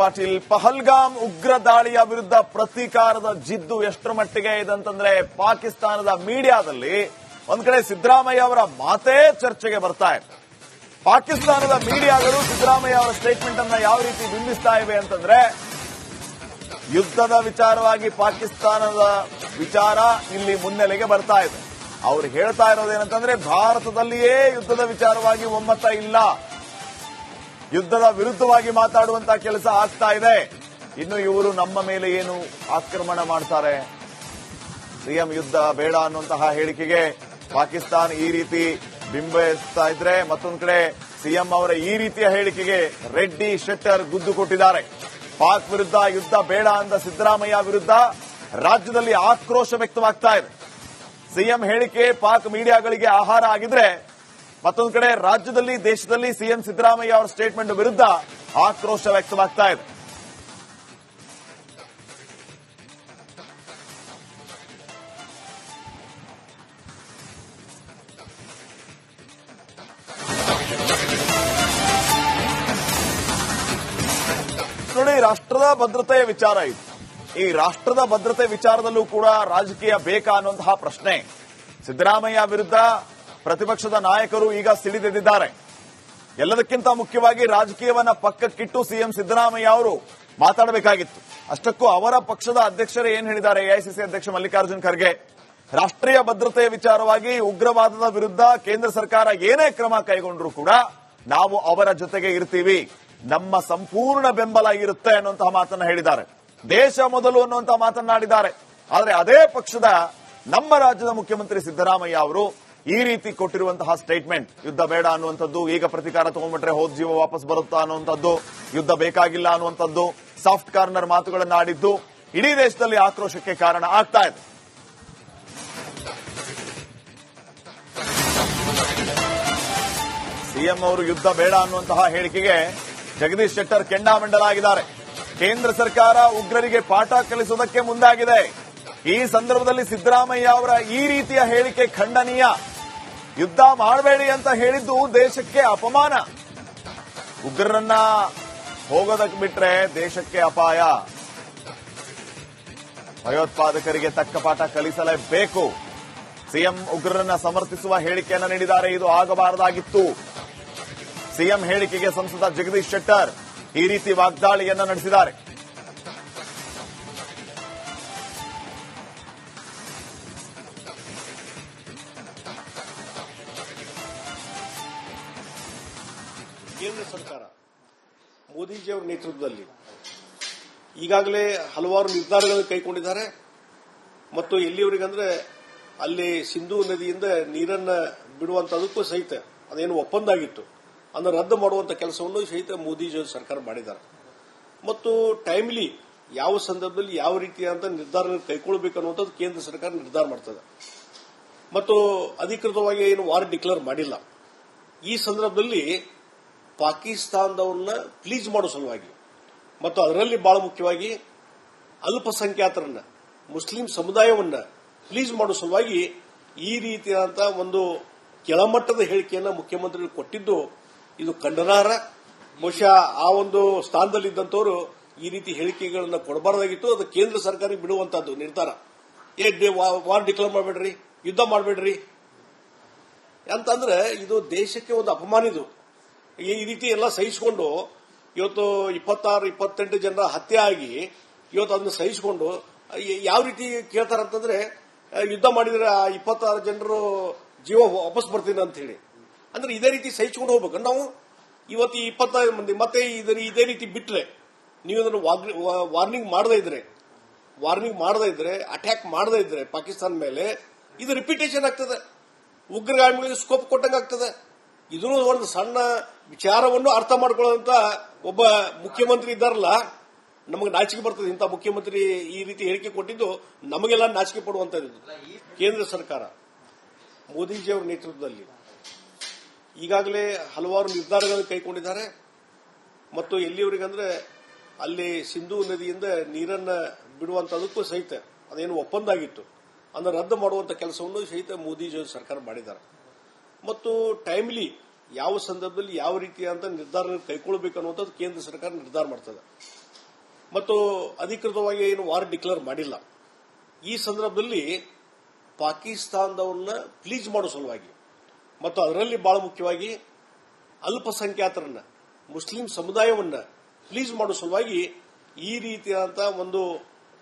ಪಾಟೀಲ್ ಪಹಲ್ಗಾಮ್ ಉಗ್ರ ದಾಳಿಯ ವಿರುದ್ಧ ಪ್ರತೀಕಾರದ ಜಿದ್ದು ಎಷ್ಟರ ಮಟ್ಟಿಗೆ ಇದೆ ಅಂತಂದ್ರೆ ಪಾಕಿಸ್ತಾನದ ಮೀಡಿಯಾದಲ್ಲಿ ಒಂದ್ ಕಡೆ ಸಿದ್ದರಾಮಯ್ಯ ಅವರ ಮಾತೇ ಚರ್ಚೆಗೆ ಬರ್ತಾ ಇದೆ. ಪಾಕಿಸ್ತಾನದ ಮೀಡಿಯಾಗಳು ಸಿದ್ದರಾಮಯ್ಯ ಅವರ ಸ್ಟೇಟ್ಮೆಂಟ್ ಅನ್ನ ಯಾವ ರೀತಿ ಬಿಂಬಿಸ್ತಾ ಇವೆ ಅಂತಂದ್ರೆ, ಯುದ್ಧದ ವಿಚಾರವಾಗಿ ಪಾಕಿಸ್ತಾನದ ವಿಚಾರ ಇಲ್ಲಿ ಮುನ್ನೆಲೆಗೆ ಬರ್ತಾ ಇದೆ. ಅವ್ರು ಹೇಳ್ತಾ ಇರೋದೇನಂತಂದ್ರೆ, ಭಾರತದಲ್ಲಿಯೇ ಯುದ್ಧದ ವಿಚಾರವಾಗಿ ಒಮ್ಮತ ಇಲ್ಲ. ಯುದ್ಧದ ವಿರುದ್ಧವಾಗಿ ಮಾತಾಡುವಂತಹ ಕೆಲಸ ಆಗ್ತಾ ಇದೆ. ಇನ್ನು ಇವರು ನಮ್ಮ ಮೇಲೆ ಏನು ಆಕ್ರಮಣ ಮಾಡ್ತಾರೆ? ಸಿಎಂ ಯುದ್ಧ ಬೇಡ ಅನ್ನುವಂತಹ ಹೇಳಿಕೆಗೆ ಪಾಕಿಸ್ತಾನ ಈ ರೀತಿ ಬಿಂಬಿಸ್ತಾ ಇದ್ರೆ ಮತ್ತೊಂದು ಕಡೆ ಸಿಎಂ ಅವರ ಈ ರೀತಿಯ ಹೇಳಿಕೆಗೆ ರೆಡ್ಡಿ, ಶೆಟ್ಟರ್ ಗುದ್ದು ಕೊಟ್ಟಿದ್ದಾರೆ. ಪಾಕ್ ವಿರುದ್ಧ ಯುದ್ಧ ಬೇಡ ಅಂದ ಸಿದ್ದರಾಮಯ್ಯ ವಿರುದ್ಧ ರಾಜ್ಯದಲ್ಲಿ ಆಕ್ರೋಶ ವ್ಯಕ್ತವಾಗ್ತಾ ಇದೆ. ಸಿಎಂ ಹೇಳಿಕೆ ಪಾಕ್ ಮೀಡಿಯಾಗಳಿಗೆ ಆಹಾರ ಆಗಿದ್ರೆ ಮತ್ತೊಂದು ಕಡೆ ರಾಜ್ಯದಲ್ಲಿ, ದೇಶದಲ್ಲಿ ಸಿಎಂ ಸಿದ್ದರಾಮಯ್ಯ ಅವರ ಸ್ಟೇಟ್ಮೆಂಟ್ ವಿರುದ್ಧ ಆಕ್ರೋಶ ವ್ಯಕ್ತವಾಗ್ತಾ ಇದೆ. ನೋಡಿ, ರಾಷ್ಟ್ರದ ಭದ್ರತೆಯ ವಿಚಾರ ಇದು. ಈ ರಾಷ್ಟ್ರದ ಭದ್ರತೆ ವಿಚಾರದಲ್ಲೂ ಕೂಡ ರಾಜಕೀಯ ಬೇಕಾ ಅನ್ನುವಂತಹ ಪ್ರಶ್ನೆ. ಸಿದ್ದರಾಮಯ್ಯ ವಿರುದ್ಧ ಪ್ರತಿಪಕ್ಷದ ನಾಯಕರು ಈಗ ಸಿಡಿದೆದ್ದಿದ್ದಾರೆ. ಎಲ್ಲದಕ್ಕಿಂತ ಮುಖ್ಯವಾಗಿ ರಾಜಕೀಯವನ್ನ ಪಕ್ಕಕ್ಕಿಟ್ಟು ಸಿಎಂ ಸಿದ್ದರಾಮಯ್ಯ ಅವರು ಮಾತಾಡಬೇಕಾಗಿತ್ತು. ಅಷ್ಟಕ್ಕೂ ಅವರ ಪಕ್ಷದ ಅಧ್ಯಕ್ಷರೇ ಏನ್ ಹೇಳಿದ್ದಾರೆ? ಎಐಸಿಸಿ ಅಧ್ಯಕ್ಷ ಮಲ್ಲಿಕಾರ್ಜುನ್ ಖರ್ಗೆ. ರಾಷ್ಟ್ರೀಯ ಭದ್ರತೆಯ ವಿಚಾರವಾಗಿ ಉಗ್ರವಾದದ ವಿರುದ್ಧ ಕೇಂದ್ರ ಸರ್ಕಾರ ಏನೇ ಕ್ರಮ ಕೈಗೊಂಡ್ರೂ ಕೂಡ ನಾವು ಅವರ ಜೊತೆಗೆ ಇರ್ತೀವಿ. ನಮ್ಮ ಸಂಪೂರ್ಣ ಬೆಂಬಲ ಇರುತ್ತೆ ಅನ್ನುವಂತಹ ಮಾತನ್ನ ಹೇಳಿದ್ದಾರೆ. ದೇಶ ಮೊದಲು ಅನ್ನುವಂತಹ ಮಾತನ್ನಾಡಿದ್ದಾರೆ. ಆದರೆ ಅದೇ ಪಕ್ಷದ ನಮ್ಮ ರಾಜ್ಯದ ಮುಖ್ಯಮಂತ್ರಿ ಸಿದ್ದರಾಮಯ್ಯ ಅವರು ಈ ರೀತಿ ಕೊಟ್ಟಿರುವಂತಹ ಸ್ಟೇಟ್ಮೆಂಟ್ ಯುದ್ಧ ಬೇಡ ಅನ್ನುವಂಥದ್ದು, ಈಗ ಪ್ರತಿಕಾರ ತಗೊಂಡ್ಬಿಟ್ರೆ ಹೋದ್ ಜೀವ ವಾಪಸ್ ಬರುತ್ತಾ ಅನ್ನುವಂಥದ್ದು, ಯುದ್ಧ ಬೇಕಾಗಿಲ್ಲ ಅನ್ನುವಂಥದ್ದು ಸಾಫ್ಟ್ ಕಾರ್ನರ್ ಮಾತುಗಳನ್ನು ಆಡಿದ್ದು, ಇಡೀ ದೇಶದಲ್ಲಿ ಆಕ್ರೋಶಕ್ಕೆ ಕಾರಣ ಆಗ್ತಾ ಇದೆ. ಸಿಎಂ ಅವರು ಯುದ್ಧ ಬೇಡ ಅನ್ನುವಂತಹ ಹೇಳಿಕೆಗೆ ಜಗದೀಶ್ ಶೆಟ್ಟರ್ ಕೆಂಡಾಮಂಡಲಾಗಿದ್ದಾರೆ ಕೇಂದ್ರ ಸರ್ಕಾರ ಉಗ್ರರಿಗೆ ಪಾಠ ಕಲಿಸುವುದಕ್ಕೆ ಮುಂದಾಗಿದೆ. ಈ ಸಂದರ್ಭದಲ್ಲಿ ಸಿದ್ದರಾಮಯ್ಯ ಅವರ ಈ ರೀತಿಯ ಹೇಳಿಕೆ ಖಂಡನೀಯ. ಯುದ್ಧ ಮಾಡಬೇಡಿ ಅಂತ ಹೇಳಿದ್ದು ದೇಶಕ್ಕೆ ಅಪಮಾನ. ಉಗ್ರರನ್ನ ಹೋಗೋದಕ್ಕೆ ಬಿಟ್ರೆ ದೇಶಕ್ಕೆ ಅಪಾಯ. ಭಯೋತ್ಪಾದಕರಿಗೆ ತಕ್ಕ ಪಾಠ ಕಲಿಸಲೇಬೇಕು. ಸಿಎಂ ಉಗ್ರರನ್ನ ಸಮರ್ಥಿಸುವ ಹೇಳಿಕೆಯನ್ನು ನೀಡಿದ್ದಾರೆ. ಇದು ಆಗಬಾರದಾಗಿತ್ತು. ಸಿಎಂ ಹೇಳಿಕೆಗೆ ಸಂಸದ ಜಗದೀಶ್ ಶೆಟ್ಟರ್ ಈ ರೀತಿ ವಾಗ್ದಾಳಿಯನ್ನು ನಡೆಸಿದ್ದಾರೆ. ಮೋದಿಜಿಯವರ ನೇತೃತ್ವದಲ್ಲಿ. ಈಗಾಗಲೇ ಹಲವಾರು ನಿರ್ಧಾರಗಳನ್ನು ಕೈಗೊಂಡಿದ್ದಾರೆ. ಮತ್ತು ಎಲ್ಲಿವರೆಗಂದ್ರೆ ಅಲ್ಲಿ ಸಿಂಧೂ ನದಿಯಿಂದ ನೀರನ್ನು ಬಿಡುವಂತದಕ್ಕೂ ಸಹಿತ ಅದೇನು ಒಪ್ಪಂದ ಆಗಿತ್ತು ಅದನ್ನು ರದ್ದು ಮಾಡುವಂತ ಕೆಲಸವನ್ನು ಸಹಿತ ಮೋದಿ ಸರ್ಕಾರ ಮಾಡಿದ್ದಾರೆ. ಮತ್ತು ಟೈಮ್ಲಿ ಯಾವ ಸಂದರ್ಭದಲ್ಲಿ ಯಾವ ರೀತಿಯಾದ ನಿರ್ಧಾರ ಕೈಗೊಳ್ಳಬೇಕು ಅನ್ನುವಂಥದ್ದು ಕೇಂದ್ರ ಸರ್ಕಾರ ನಿರ್ಧಾರ ಮಾಡ್ತದೆ. ಮತ್ತು ಅಧಿಕೃತವಾಗಿ ಏನು ವಾರ್ ಡಿಕ್ಲೇರ್ ಮಾಡಿಲ್ಲ. ಈ ಸಂದರ್ಭದಲ್ಲಿ ಪಾಕಿಸ್ತಾನದವ್ರನ್ನ ಪ್ಲೀಸ್ ಮಾಡೋ ಸಲುವಾಗಿ. ಮತ್ತು ಅದರಲ್ಲಿ ಬಹಳ ಮುಖ್ಯವಾಗಿ ಅಲ್ಪಸಂಖ್ಯಾತರನ್ನ, ಮುಸ್ಲಿಂ ಸಮುದಾಯವನ್ನ ಪ್ಲೀಸ್ ಮಾಡೋ ಸಲುವಾಗಿ ಈ ರೀತಿಯಾದಂತಹ ಒಂದು ಕೆಳಮಟ್ಟದ ಹೇಳಿಕೆಯನ್ನ ಮುಖ್ಯಮಂತ್ರಿಗಳು ಕೊಟ್ಟಿದ್ದು ಇದು ಖಂಡನಾರ್ಹ ಬಹುಶಃ ಆ ಒಂದು ಸ್ಥಾನದಲ್ಲಿದ್ದಂಥವರು ಈ ರೀತಿ ಹೇಳಿಕೆಗಳನ್ನ ಕೊಡಬಾರ್ದಾಗಿತ್ತು. ಅದು ಕೇಂದ್ರ ಸರ್ಕಾರಕ್ಕೆ ಬಿಡುವಂತಹದ್ದು, ನಿರ್ಧಾರ. ಏ ವಾರ್ ಡಿಕ್ಲೇರ್ ಮಾಡಬೇಡ್ರಿ, ಯುದ್ಧ ಮಾಡಬೇಡ್ರಿ. ಅಂತಂದ್ರೆ ಇದು ದೇಶಕ್ಕೆ ಒಂದು ಅಪಮಾನ ಇದು. ಈ ರೀತಿ ಎಲ್ಲ ಸಹಿಸಿಕೊಂಡು ಇವತ್ತು ಇಪ್ಪತ್ತಾರು, ಇಪ್ಪತ್ತೆಂಟು ಜನರ ಹತ್ಯೆ ಆಗಿ ಇವತ್ತು ಅದನ್ನು ಸಹಿಸಿಕೊಂಡು ಯಾವ ರೀತಿ ಕೇಳ್ತಾರಂತಂದ್ರೆ ಯುದ್ಧ ಮಾಡಿದ್ರೆ ಆ ಇಪ್ಪತ್ತಾರು ಜನರು ಜೀವ ವಾಪಸ್ ಬರ್ತೀನಿ ಅಂತ ಹೇಳಿ ಅಂದ್ರೆ ಇದೇ ರೀತಿ ಸಹಿಸಿಕೊಂಡು ಹೋಗ್ಬೇಕು. ನಾವು ಇವತ್ತು ಈ ಇಪ್ಪತ್ತಾರು ಮಂದಿ, ಮತ್ತೆ ಇದೇ ರೀತಿ ಬಿಟ್ರೆ, ನೀವು ಅದನ್ನು ವಾರ್ನಿಂಗ್ ಮಾಡದೇ ಇದ್ರೆ, ವಾರ್ನಿಂಗ್ ಮಾಡದೇ ಇದ್ರೆ, ಅಟ್ಯಾಕ್ ಮಾಡದೇ ಇದ್ರೆ ಪಾಕಿಸ್ತಾನ ಮೇಲೆ, ಇದು ರಿಪಿಟೇಷನ್ ಆಗ್ತದೆ. ಉಗ್ರಗಾಮಿಗಳಿಗೆ ಸ್ಕೋಪ್ ಕೊಟ್ಟಂಗೆ ಆಗ್ತದೆ. ಇದನ್ನು ಒಂದು ಸಣ್ಣ ವಿಚಾರವನ್ನು ಅರ್ಥ ಮಾಡ್ಕೊಳ್ಳೋಂತ ಒಬ್ಬ ಮುಖ್ಯಮಂತ್ರಿ ಇದ್ದಾರಲ್ಲ, ನಮಗೆ ನಾಚಿಕೆ ಬರ್ತದೆ. ಇಂಥ ಮುಖ್ಯಮಂತ್ರಿ ಈ ರೀತಿ ಹೇಳಿಕೆ ಕೊಟ್ಟಿದ್ದು ನಮಗೆಲ್ಲ ನಾಚಿಕೆ ಪಡುವಂತದ್ದು ಕೇಂದ್ರ ಸರ್ಕಾರ, ಮೋದಿಜಿಯವರ ನೇತೃತ್ವದಲ್ಲಿ ಈಗಾಗಲೇ ಹಲವಾರು ನಿರ್ಧಾರಗಳನ್ನು ಕೈಗೊಂಡಿದ್ದಾರೆ. ಮತ್ತು ಎಲ್ಲಿಯವರಿಗಂದ್ರೆ ಅಲ್ಲಿ ಸಿಂಧೂ ನದಿಯಿಂದ ನೀರನ್ನ ಬಿಡುವಂತದಕ್ಕೂ ಸಹಿತ ಅದೇನು ಒಪ್ಪಂದ ಆಗಿತ್ತು. ಅದನ್ನು ರದ್ದು ಮಾಡುವಂತ ಕೆಲಸವನ್ನು ಸಹಿತ ಮೋದಿಜಿ ಸರ್ಕಾರ ಮಾಡಿದ್ದಾರೆ. ಮತ್ತು ಟೈಮ್ಲಿ ಯಾವ ಸಂದರ್ಭದಲ್ಲಿ ಯಾವ ರೀತಿಯಾದಂತ ನಿರ್ಧಾರ ಕೈಗೊಳ್ಳಬೇಕು ಅನ್ನುವಂಥದ್ದು ಕೇಂದ್ರ ಸರ್ಕಾರ ನಿರ್ಧಾರ ಮಾಡ್ತದೆ. ಮತ್ತು ಅಧಿಕೃತವಾಗಿ ಏನು ವಾರ್ ಡಿಕ್ಲೇರ್ ಮಾಡಿಲ್ಲ. ಈ ಸಂದರ್ಭದಲ್ಲಿ ಪಾಕಿಸ್ತಾನದವನ್ನ ಪ್ಲೀಸ್ ಮಾಡೋ ಸಲುವಾಗಿ ಮತ್ತು ಅದರಲ್ಲಿ ಬಹಳ ಮುಖ್ಯವಾಗಿ ಅಲ್ಪಸಂಖ್ಯಾತರನ್ನ, ಮುಸ್ಲಿಂ ಸಮುದಾಯವನ್ನ ಪ್ಲೀಸ್ ಮಾಡೋ ಸಲುವಾಗಿ ಈ ರೀತಿಯಾದಂತಹ ಒಂದು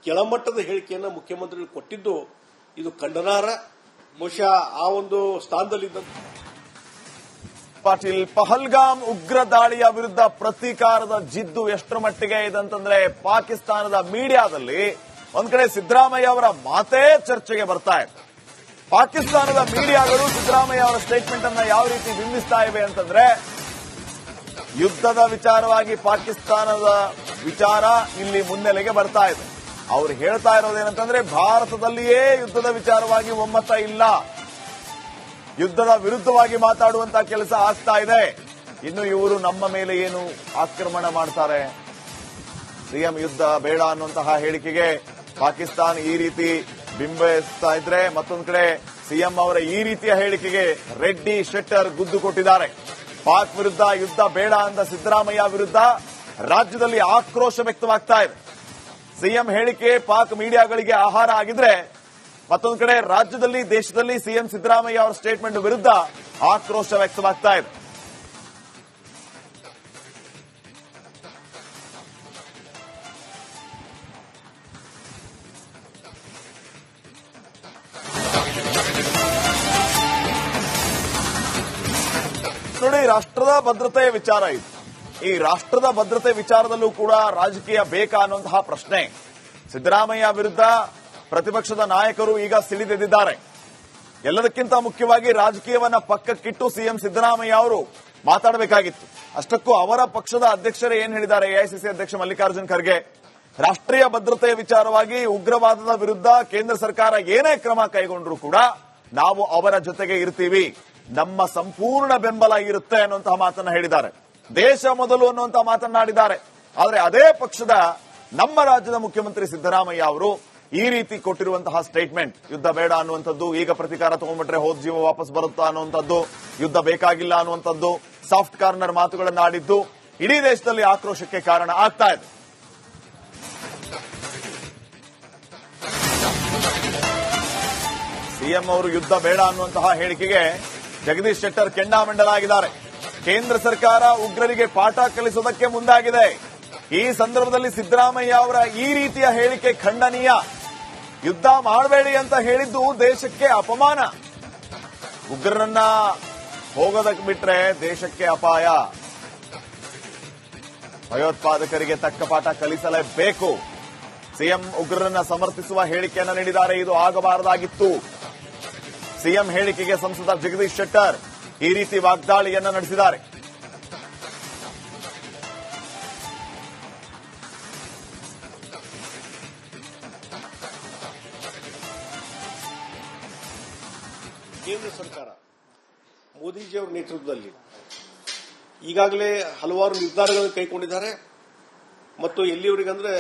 ಕೆಳಮಟ್ಟದ ಹೇಳಿಕೆಯನ್ನು ಮುಖ್ಯಮಂತ್ರಿಗಳು ಕೊಟ್ಟಿದ್ದು ಇದು ಖಂಡನಾರ್ಹ ಬಹುಶಃ ಆ ಒಂದು ಸ್ಥಾನದಲ್ಲಿದ್ದ ಪಾಟೀಲ್ ಪಹಲ್ಗಾಮ್ ಉಗ್ರ ದಾಳಿಯ ವಿರುದ್ಧ ಪ್ರತೀಕಾರದ ಜಿದ್ದು ಎಷ್ಟರ ಮಟ್ಟಿಗೆ ಇದೆ ಅಂತಂದ್ರೆ ಪಾಕಿಸ್ತಾನದ ಮೀಡಿಯಾದಲ್ಲಿ ಒಂದ್ ಕಡೆ ಸಿದ್ದರಾಮಯ್ಯ ಅವರ ಮಾತೇ ಚರ್ಚೆಗೆ ಬರ್ತಾ ಇದೆ. ಪಾಕಿಸ್ತಾನದ ಮೀಡಿಯಾಗಳು ಸಿದ್ದರಾಮಯ್ಯ ಅವರ ಸ್ಟೇಟ್ಮೆಂಟ್ ಅನ್ನ ಯಾವ ರೀತಿ ಬಿಂಬಿಸ್ತಾ ಇವೆ ಅಂತಂದ್ರೆ, ಯುದ್ಧದ ವಿಚಾರವಾಗಿ ಪಾಕಿಸ್ತಾನದ ವಿಚಾರ ಇಲ್ಲಿ ಮುನ್ನೆಲೆಗೆ ಬರ್ತಾ ಇದೆ. ಅವ್ರು ಹೇಳ್ತಾ ಇರೋದೇನಂತಂದ್ರೆ ಭಾರತದಲ್ಲಿಯೇ ಯುದ್ಧದ ವಿಚಾರವಾಗಿ ಒಮ್ಮತ ಇಲ್ಲ. ಯುದ್ಧದ ವಿರುದ್ಧವಾಗಿ ಮಾತಾಡುವಂತ ಕೆಲಸ ಆಗ್ತಾ ಇದೆ. ಇನ್ನು ಇವರು ನಮ್ಮ ಮೇಲೆ ಏನು ಆಕ್ರಮಣ ಮಾಡ್ತಾರೆ? ಸಿಎಂ ಯುದ್ಧ ಬೇಡ ಅನ್ನುವಂತಹ ಹೇಳಿಕೆಗೆ ಪಾಕಿಸ್ತಾನ ಈ ರೀತಿ ಬಿಂಬಿಸ್ತಾ ಇದ್ರೆ ಮತ್ತೊಂದು ಕಡೆ ಸಿಎಂ ಅವರ ಈ ರೀತಿಯ ಹೇಳಿಕೆಗೆ ರೆಡ್ಡಿ, ಶೆಟ್ಟರ್ ಗುದ್ದು ಕೊಟ್ಟಿದ್ದಾರೆ. ಪಾಕ್ ವಿರುದ್ಧ ಯುದ್ಧ ಬೇಡ ಅಂದ ಸಿದ್ದರಾಮಯ್ಯ ವಿರುದ್ಧ ರಾಜ್ಯದಲ್ಲಿ ಆಕ್ರೋಶ ವ್ಯಕ್ತವಾಗ್ತಾ ಇದೆ. ಸಿಎಂ ಹೇಳಿಕೆ, ಪಾಕ್ ಮೀಡಿಯಾಗಳಿಗೆ ಆಹಾರ ಆಗಿದ್ರೆ ಮತ್ತೊಂದು ಕಡೆ ರಾಜ್ಯದಲ್ಲಿ, ದೇಶದಲ್ಲಿ ಸಿಎಂ ಸಿದ್ದರಾಮಯ್ಯ ಅವರ ಸ್ಟೇಟ್ಮೆಂಟ್ ವಿರುದ್ಧ ಆಕ್ರೋಶ ವ್ಯಕ್ತವಾಗ್ತಾ ಇದೆ. ರಾಷ್ಟ್ರದ ಭದ್ರತೆಯ ವಿಚಾರ ಇದು. ಈ ರಾಷ್ಟ್ರದ ಭದ್ರತೆ ವಿಚಾರದಲ್ಲೂ ಕೂಡ ರಾಜಕೀಯ ಬೇಕಾ ಅನ್ನುವಂತಹ ಪ್ರಶ್ನೆ. ಸಿದ್ದರಾಮಯ್ಯ ವಿರುದ್ಧ ಪ್ರತಿಪಕ್ಷದ ನಾಯಕರು ಈಗ ಸಿಡಿದೆದ್ದಿದ್ದಾರೆ. ಎಲ್ಲದಕ್ಕಿಂತ ಮುಖ್ಯವಾಗಿ ರಾಜಕೀಯವನ್ನ ಪಕ್ಕಕ್ಕಿಟ್ಟು ಸಿಎಂ ಸಿದ್ದರಾಮಯ್ಯ ಅವರು ಮಾತಾಡಬೇಕಾಗಿತ್ತು. ಅಷ್ಟಕ್ಕೂ ಅವರ ಪಕ್ಷದ ಅಧ್ಯಕ್ಷರೇ ಏನ್ ಹೇಳಿದ್ದಾರೆ ಎಐಸಿಸಿ ಅಧ್ಯಕ್ಷ ಮಲ್ಲಿಕಾರ್ಜುನ್ ಖರ್ಗೆ? ರಾಷ್ಟ್ರೀಯ ಭದ್ರತೆಯ ವಿಚಾರವಾಗಿ ಉಗ್ರವಾದದ ವಿರುದ್ಧ ಕೇಂದ್ರ ಸರ್ಕಾರ ಏನೇ ಕ್ರಮ ಕೈಗೊಂಡರೂ ಕೂಡ ನಾವು ಅವರ ಜೊತೆಗೆ ಇರ್ತೀವಿ. ನಮ್ಮ ಸಂಪೂರ್ಣ ಬೆಂಬಲ ಇರುತ್ತೆ ಅನ್ನುವಂತಹ ಮಾತನ್ನ ಹೇಳಿದ್ದಾರೆ. ದೇಶ ಮೊದಲು ಅನ್ನುವಂತ ಮಾತನ್ನಾಡಿದ್ದಾರೆ. ಆದರೆ ಅದೇ ಪಕ್ಷದ ನಮ್ಮ ರಾಜ್ಯದ ಮುಖ್ಯಮಂತ್ರಿ ಸಿದ್ದರಾಮಯ್ಯ ಅವರು ಈ ರೀತಿ ಕೊಟ್ಟಿರುವಂತಹ ಸ್ಟೇಟ್ಮೆಂಟ್ ಯುದ್ಧ ಬೇಡ ಅನ್ನುವಂಥದ್ದು, ಈಗ ಪ್ರತಿಕಾರ ತಗೊಂಡ್ಬಿಟ್ರೆ ಹೋದ್ ಜೀವ ವಾಪಸ್ ಬರುತ್ತಾ ಅನ್ನುವಂಥದ್ದು, ಯುದ್ಧ ಬೇಕಾಗಿಲ್ಲ ಅನ್ನುವಂಥದ್ದು, ಸಾಫ್ಟ್ ಕಾರ್ನರ್ ಮಾತುಗಳನ್ನು ಆಡಿದ್ದು ಇಡೀ ದೇಶದಲ್ಲಿ ಆಕ್ರೋಶಕ್ಕೆ ಕಾರಣ ಆಗ್ತಾ ಇದೆ. ಸಿಎಂ ಅವರು ಯುದ್ಧ ಬೇಡ ಅನ್ನುವಂತಹ ಹೇಳಿಕೆಗೆ ಜಗದೀಶ್ ಶೆಟ್ಟರ್ ಕೆಂಡಾಮಂಡಲಾಗಿದ್ದಾರೆ ಕೇಂದ್ರ ಸರ್ಕಾರ ಉಗ್ರರಿಗೆ ಪಾಠ ಕಲಿಸುವುದಕ್ಕೆ ಮುಂದಾಗಿದೆ. ಈ ಸಂದರ್ಭದಲ್ಲಿ ಸಿದ್ದರಾಮಯ್ಯ ಅವರ ಈ ರೀತಿಯ ಹೇಳಿಕೆ ಖಂಡನೀಯ. ಯುದ್ಧ ಮಾಡಬೇಡಿ ಅಂತ ಹೇಳಿದ್ದು ದೇಶಕ್ಕೆ ಅಪಮಾನ. ಉಗ್ರರನ್ನ ಹೋಗೋದಕ್ಕೆ ಬಿಟ್ರೆ ದೇಶಕ್ಕೆ ಅಪಾಯ. ಭಯೋತ್ಪಾದಕರಿಗೆ ತಕ್ಕ ಪಾಠ ಕಲಿಸಲೇಬೇಕು. ಸಿಎಂ ಉಗ್ರರನ್ನ ಸಮರ್ಥಿಸುವ ಹೇಳಿಕೆಯನ್ನ ನೀಡಿದ್ದಾರೆ. ಇದು ಆಗಬಾರದಾಗಿತ್ತು. ಸಿಎಂ ಹೇಳಿಕೆಗೆ ಸಂಸದ ಜಗದೀಶ್ ಶೆಟ್ಟರ್ ಈ ರೀತಿ ವಾಗ್ದಾಳಿಯನ್ನು ನಡೆಸಿದ್ದಾರೆ. ಕೇಂದ್ರ ಸರ್ಕಾರ ಮೋದಿಜಿಯವರ ನೇತೃತ್ವದಲ್ಲಿ ಈಗಾಗಲೇ ಹಲವಾರು ನಿರ್ಧಾರಗಳನ್ನು ಕೈಗೊಂಡಿದ್ದಾರೆ. ಮತ್ತು ಎಲ್ಲಿಯವರಿಗಂದ್ರೆ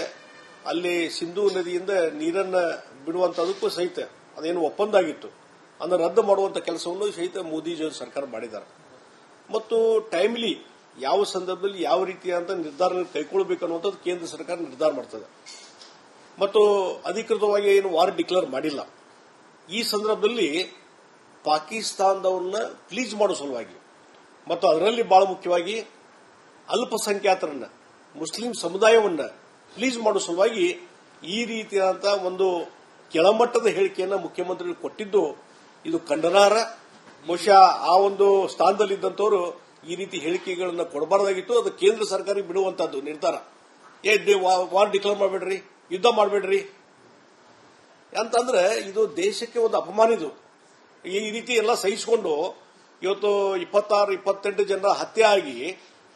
ಅಲ್ಲಿ ಸಿಂಧೂ ನದಿಯಿಂದ ನೀರನ್ನು ಬಿಡುವಂತದಕ್ಕೂ ಸಹಿತ ಅದೇನು ಒಪ್ಪಂದ ಆಗಿತ್ತು. ಅದನ್ನು ರದ್ದು ಮಾಡುವಂತ ಕೆಲಸವನ್ನು ಸಹಿತ ಮೋದಿಜಿ ಸರ್ಕಾರ ಮಾಡಿದ್ದಾರೆ. ಮತ್ತು ಟೈಮ್ಲಿ ಯಾವ ಸಂದರ್ಭದಲ್ಲಿ ಯಾವ ರೀತಿಯಾದಂತ ನಿರ್ಧಾರ ಕೈಗೊಳ್ಳಬೇಕು ಅನ್ನುವಂಥದ್ದು ಕೇಂದ್ರ ಸರ್ಕಾರ ನಿರ್ಧಾರ ಮಾಡ್ತದೆ. ಮತ್ತು ಅಧಿಕೃತವಾಗಿ ಏನು ವಾರ್ ಡಿಕ್ಲೇರ್ ಮಾಡಿಲ್ಲ. ಈ ಸಂದರ್ಭದಲ್ಲಿ ಪಾಕಿಸ್ತಾನದವ್ರನ್ನ ಪ್ಲೀಸ್ ಮಾಡೋ ಸಲುವಾಗಿ. ಮತ್ತು ಅದರಲ್ಲಿ ಬಹಳ ಮುಖ್ಯವಾಗಿ ಅಲ್ಪಸಂಖ್ಯಾತರನ್ನ, ಮುಸ್ಲಿಂ ಸಮುದಾಯವನ್ನ ಪ್ಲೀಸ್ ಮಾಡೋ ಸಲುವಾಗಿ ಈ ರೀತಿಯಾದಂತಹ ಒಂದು ಕೆಳಮಟ್ಟದ ಹೇಳಿಕೆಯನ್ನು ಮುಖ್ಯಮಂತ್ರಿಗಳು ಕೊಟ್ಟಿದ್ದು ಇದು ಖಂಡನಾರ್ಹ ಬಹುಶಃ ಆ ಒಂದು ಸ್ಥಾನದಲ್ಲಿದ್ದಂಥವರು ಈ ರೀತಿ ಹೇಳಿಕೆಗಳನ್ನು ಕೊಡಬಾರ್ದಾಗಿತ್ತು. ಅದು ಕೇಂದ್ರ ಸರ್ಕಾರ ಬಿಡುವಂತದ್ದು ನಿರ್ಧಾರ. ಏ ವಾರ್ ಡಿಕ್ಲೇರ್ ಮಾಡಬೇಡ್ರಿ, ಯುದ್ಧ ಮಾಡಬೇಡ್ರಿ. ಅಂತಂದ್ರೆ ಇದು ದೇಶಕ್ಕೆ ಒಂದು ಅಪಮಾನ ಇದು. ಈ ರೀತಿ ಎಲ್ಲ ಸಹಿಸಿಕೊಂಡು ಇವತ್ತು ಇಪ್ಪತ್ತಾರು, ಇಪ್ಪತ್ತೆಂಟು ಜನರ ಹತ್ಯೆ ಆಗಿ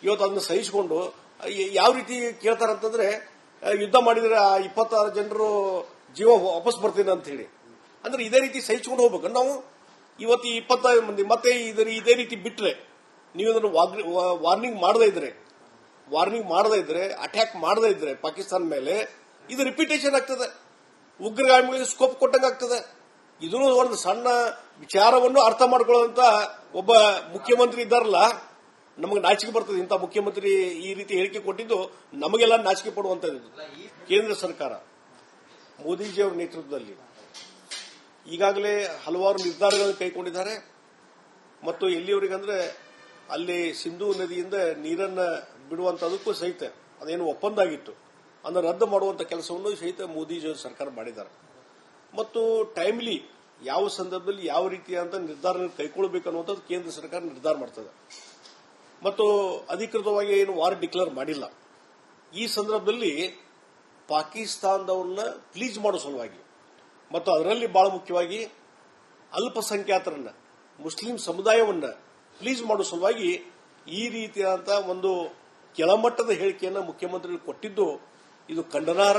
ಇವತ್ತು ಅದನ್ನ ಸಹಿಸಿಕೊಂಡು ಯಾವ ರೀತಿ ಕೇಳ್ತಾರಂತಂದ್ರೆ ಯುದ್ಧ ಮಾಡಿದ್ರೆ ಆ ಇಪ್ಪತ್ತಾರು ಜನರು ಜೀವ ವಾಪಸ್ ಬರ್ತೀನಿ ಅಂತ ಹೇಳಿ. ಅಂದ್ರೆ ಇದೇ ರೀತಿ ಸಹಿಸಿಕೊಂಡು ಹೋಗ್ಬೇಕು. ನಾವು ಇವತ್ತು ಇಪ್ಪತ್ತೈದು ಮಂದಿ, ಮತ್ತೆ ಇದೇ ರೀತಿ ಬಿಟ್ರೆ, ನೀವು ಇದನ್ನು ವಾರ್ನಿಂಗ್ ಮಾಡದೇ ಇದ್ರೆ, ವಾರ್ನಿಂಗ್ ಮಾಡದೇ ಇದ್ರೆ, ಅಟ್ಯಾಕ್ ಮಾಡದೇ ಇದ್ರೆ ಪಾಕಿಸ್ತಾನ ಮೇಲೆ, ಇದು ರಿಪಿಟೇಷನ್ ಆಗ್ತದೆ. ಉಗ್ರಗಾಮಿಗಳಿಗೆ ಸ್ಕೋಪ್ ಕೊಟ್ಟಂಗೆ ಆಗ್ತದೆ. ಇದು ಒಂದು ಸಣ್ಣ ವಿಚಾರವನ್ನು ಅರ್ಥ ಮಾಡ್ಕೊಳ್ಳುವಂತ ಒಬ್ಬ ಮುಖ್ಯಮಂತ್ರಿ ಇದ್ದಾರಲ್ಲ, ನಮಗೆ ನಾಚಿಕೆ ಬರ್ತದೆ. ಇಂಥ ಮುಖ್ಯಮಂತ್ರಿ ಈ ರೀತಿ ಹೇಳಿಕೆ ಕೊಟ್ಟಿದ್ದು ನಮಗೆಲ್ಲ ನಾಚಿಕೆ ಪಡುವಂತದ್ದು ಕೇಂದ್ರ ಸರ್ಕಾರ, ಮೋದಿಜಿಯವರ ನೇತೃತ್ವದಲ್ಲಿ. ಈಗಾಗಲೇ ಹಲವಾರು ನಿರ್ಧಾರಗಳನ್ನು ಕೈಗೊಂಡಿದ್ದಾರೆ. ಮತ್ತು ಎಲ್ಲಿಯವರೆಗಂದ್ರೆ ಅಲ್ಲಿ ಸಿಂಧೂ ನದಿಯಿಂದ ನೀರನ್ನು ಬಿಡುವಂತದಕ್ಕೂ ಸಹಿತ ಅದೇನು ಒಪ್ಪಂದ ಆಗಿತ್ತು ಅದನ್ನು ರದ್ದು ಮಾಡುವಂತ ಕೆಲಸವನ್ನು ಸಹಿತ ಮೋದಿ ಸರ್ಕಾರ ಮಾಡಿದ್ದಾರೆ. ಮತ್ತು ಟೈಮ್ಲಿ ಯಾವ ಸಂದರ್ಭದಲ್ಲಿ ಯಾವ ರೀತಿಯಾದಂಥ ನಿರ್ಧಾರ ಕೈಗೊಳ್ಳಬೇಕು ಅನ್ನುವಂಥದ್ದು ಕೇಂದ್ರ ಸರ್ಕಾರ ನಿರ್ಧಾರ ಮಾಡ್ತದೆ. ಮತ್ತು ಅಧಿಕೃತವಾಗಿ ಏನು ವಾರ್ ಡಿಕ್ಲೇರ್ ಮಾಡಿಲ್ಲ. ಈ ಸಂದರ್ಭದಲ್ಲಿ ಪಾಕಿಸ್ತಾನದವ್ರನ್ನ ಪ್ಲೀಸ್ ಮಾಡೋ ಸಲುವಾಗಿ ಮತ್ತು ಅದರಲ್ಲಿ ಬಹಳ ಮುಖ್ಯವಾಗಿ ಅಲ್ಪಸಂಖ್ಯಾತರನ್ನ, ಮುಸ್ಲಿಂ ಸಮುದಾಯವನ್ನ ಪ್ಲೀಸ್ ಮಾಡೋ ಸಲುವಾಗಿ ಈ ರೀತಿಯಾದಂತಹ ಒಂದು ಕೆಳಮಟ್ಟದ ಹೇಳಿಕೆಯನ್ನು ಮುಖ್ಯಮಂತ್ರಿಗಳು ಕೊಟ್ಟಿದ್ದು ಇದು ಖಂಡನಾರ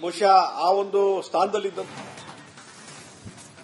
ಬಹುಶಃ ಆ ಒಂದು ಸ್ಥಾನದಲ್ಲಿದ್ದ